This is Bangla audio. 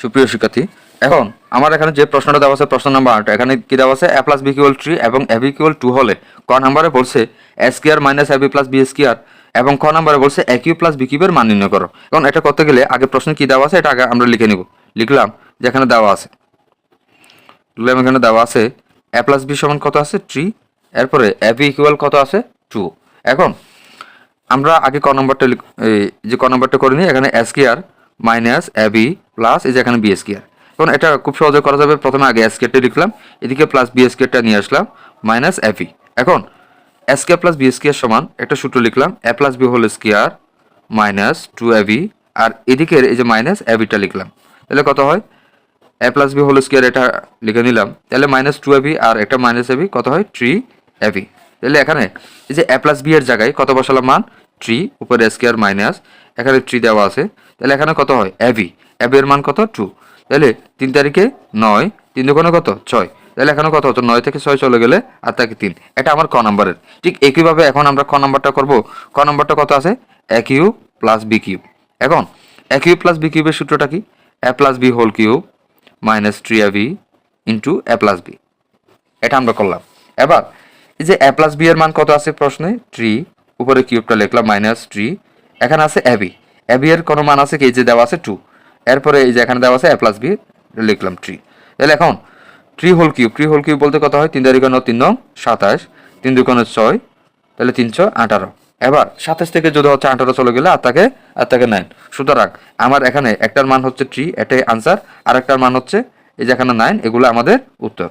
সুপ্রিয় শিক্ষার্থী, এখন আমার এখানে যে প্রশ্নটা দেওয়া আছে, প্রশ্ন নাম্বার আট এখানে কি দেওয়া আছে? A plus B equal three এবং এ বি কিউল টু হলে ক নাম্বারে বলছে A square minus A B plus B square এবং ক নাম্বারে বলছে এ কিউ প্লাস বি কিউবের মান নির্ণয় করো। এখন এটা করতে গেলে আগে প্রশ্ন কি দেওয়া আছে, এটা আগে আমরা লিখে নিব। লিখলাম যেখানে দেওয়া আছে। লিখলাম এখানে দেওয়া আছে এ প্লাস বি সমান কত আছে? থ্রি এরপরে এ বি ইকুয়াল কত আছে? টু এখন আমরা আগে ক নম্বরটা যে ক নম্বরটা করে নিই, এখানে square minus A B plus এই যে এখানে বি এস কেয়ার এখন এটা খুব সহজে করা যাবে। প্রথমে আগে এস কেয়ারটা লিখলাম, এদিকে প্লাস বি এস কেয়ারটা নিয়ে আসলাম মাইনাস এ বি এখন square plus B square সমান একটা সূত্র লিখলাম A plus B whole square minus two A B আর এদিকের এই যে মাইনাস এ বিটা লিখলাম। তাহলে কত হয়? A plus B whole square এটা লিখে নিলাম, তাহলে মাইনাস টু এবি আর একটা মাইনাস এবি কত হয়? থ্রি এবি তাহলে এখানে এই যে এ প্লাস বি এর জায়গায় কত বসালাম মান? থ্রি উপরে স্কোয়ার মাইনাস এখানে থ্রি দেওয়া আছে। তাহলে এখানে কত হয়? অ্যাভি এর মান কত? টু তাহলে তিন তারিখে নয়, তিন দোকানে কত? ছয়। তাহলে এখানে কত হতো? নয় থেকে ছয় চলে গেলে আর তাকে তিন। এটা আমার ক নাম্বারের। ঠিক একইভাবে এখন আমরা ক নাম্বারটা করব। ক নাম্বারটা কত আছে? A cube plus B cube এখন এ কিউব প্লাস বি কিউবের সূত্রটা কি? A plus B whole cube minus three A B into A plus B এটা আমরা করলাম। এবার, এই যে এ প্লাস বি এর মান কত আছে প্রশ্নে? থ্রি উপরে কিউবটা লিখলাম মাইনাস থ্রি এখানে আছে এ বি এ বি এর কোনো মান আছে কি? যে দেওয়া আছে টু। এরপরে এই যে এখানে দেওয়া আছে এ প্লাস বি লিখলাম ট্রি তাহলে এখন three whole cube three whole cube বলতে কত হয়? তিন তারিখ তিন নং সাতাশ। তিন দুকোণে ছয়, তাহলে তিনশো আঠারো। এবার সাতাশ থেকে যদি হচ্ছে আঠারো চলে গেলে আর তাকে আর তাকে নাইন সুতরাং আমার এখানে একটার মান হচ্ছে ট্রি এটাই আনসার আর একটার মান হচ্ছে এই যে এখানে নাইন এগুলো আমাদের উত্তর।